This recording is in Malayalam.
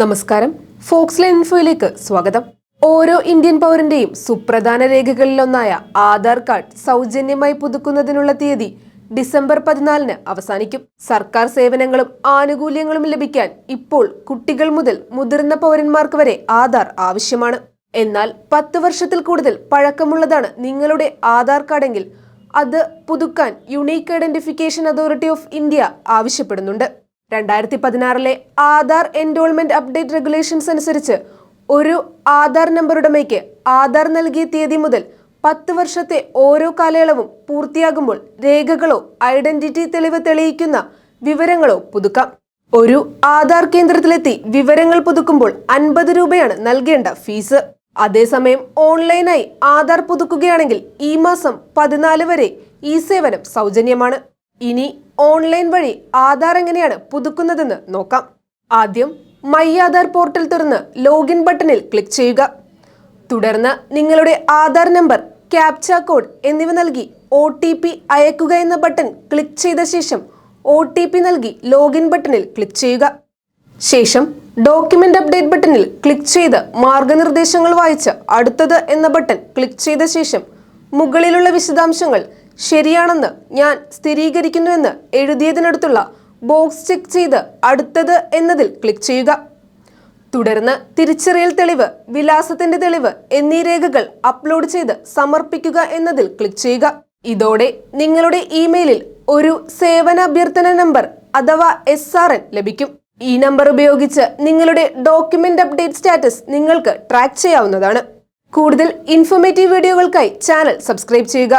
നമസ്കാരം. ഫോക്സ് ലൈൻ ഇൻഫോയിലേക്ക് സ്വാഗതം. ഓരോ ഇന്ത്യൻ പൗരന്റെയും സുപ്രധാന രേഖകളിലൊന്നായ ആധാർ കാർഡ് സൗജന്യമായി പുതുക്കുന്നതിനുള്ള തീയതി ഡിസംബർ പതിനാലിന് അവസാനിക്കും. സർക്കാർ സേവനങ്ങളും ആനുകൂല്യങ്ങളും ലഭിക്കാൻ ഇപ്പോൾ കുട്ടികൾ മുതൽ മുതിർന്ന പൗരന്മാർക്ക് വരെ ആധാർ ആവശ്യമാണ്. എന്നാൽ പത്ത് വർഷത്തിൽ കൂടുതൽ പഴക്കമുള്ളതാണ് നിങ്ങളുടെ ആധാർ കാർഡെങ്കിൽ അത് പുതുക്കാൻ unique identification authority of India ആവശ്യപ്പെടുന്നുണ്ട്. രണ്ടായിരത്തി പതിനാറിലെ ആധാർ എൻറോൾമെന്റ് അപ്ഡേറ്റ് റെഗുലേഷൻസ് അനുസരിച്ച് ഒരു ആധാർ നമ്പറുടമയ്ക്ക് ആധാർ നൽകിയ തീയതി മുതൽ പത്ത് വർഷത്തെ ഓരോ കാലയളവും പൂർത്തിയാകുമ്പോൾ രേഖകളോ ഐഡന്റിറ്റി തെളിവ് തെളിയിക്കുന്ന വിവരങ്ങളോ പുതുക്കാം. ഒരു ആധാർ കേന്ദ്രത്തിലെത്തി വിവരങ്ങൾ പുതുക്കുമ്പോൾ അൻപത് രൂപയാണ് നൽകേണ്ട ഫീസ്. അതേസമയം ഓൺലൈനായി ആധാർ പുതുക്കുകയാണെങ്കിൽ ഈ മാസം പതിനാല് വരെ ഈ സേവനം സൗജന്യമാണ്. ഇനി ഓൺലൈൻ വഴി ആധാർ എങ്ങനെയാണ് പുതുക്കുന്നതെന്ന് നോക്കാം. ആദ്യം മൈ ആധാർ പോർട്ടൽ തുറന്ന് ലോഗിൻ ബട്ടണിൽ ക്ലിക്ക് ചെയ്യുക. തുടർന്ന് നിങ്ങളുടെ ആധാർ നമ്പർ ക്യാപ്ച കോഡ് എന്നിവ നൽകി ഒ ടി പി അയക്കുക എന്ന ബട്ടൺ ക്ലിക്ക് ചെയ്ത ശേഷം ഒ ടി പി നൽകി ലോഗിൻ ബട്ടണിൽ ക്ലിക്ക് ചെയ്യുക. ശേഷം ഡോക്യുമെന്റ് അപ്ഡേറ്റ് ബട്ടണിൽ ക്ലിക്ക് ചെയ്ത് മാർഗനിർദ്ദേശങ്ങൾ വായിച്ച് അടുത്തത് എന്ന ബട്ടൺ ക്ലിക്ക് ചെയ്ത ശേഷം മുകളിലുള്ള വിശദാംശങ്ങൾ ശരിയാണെന്ന് ഞാൻ സ്ഥിരീകരിക്കുന്നുവെന്ന് എഴുതിയതിനടുത്തുള്ള ബോക്സ് ചെക്ക് ചെയ്ത് അടുത്തത് എന്നതിൽ ക്ലിക്ക് ചെയ്യുക. തുടർന്ന് തിരിച്ചറിയൽ തെളിവ് വിലാസത്തിന്റെ തെളിവ് എന്നീ രേഖകൾ അപ്ലോഡ് ചെയ്ത് സമർപ്പിക്കുക എന്നതിൽ ക്ലിക്ക് ചെയ്യുക. ഇതോടെ നിങ്ങളുടെ ഇമെയിലിൽ ഒരു സേവന അഭ്യർത്ഥന നമ്പർ അഥവാ എസ് ആർ എൻ ലഭിക്കും. ഈ നമ്പർ ഉപയോഗിച്ച് നിങ്ങളുടെ ഡോക്യുമെന്റ് അപ്ഡേറ്റ് സ്റ്റാറ്റസ് നിങ്ങൾക്ക് ട്രാക്ക് ചെയ്യാവുന്നതാണ്. കൂടുതൽ ഇൻഫോർമേറ്റീവ് വീഡിയോകൾക്കായി ചാനൽ സബ്സ്ക്രൈബ് ചെയ്യുക.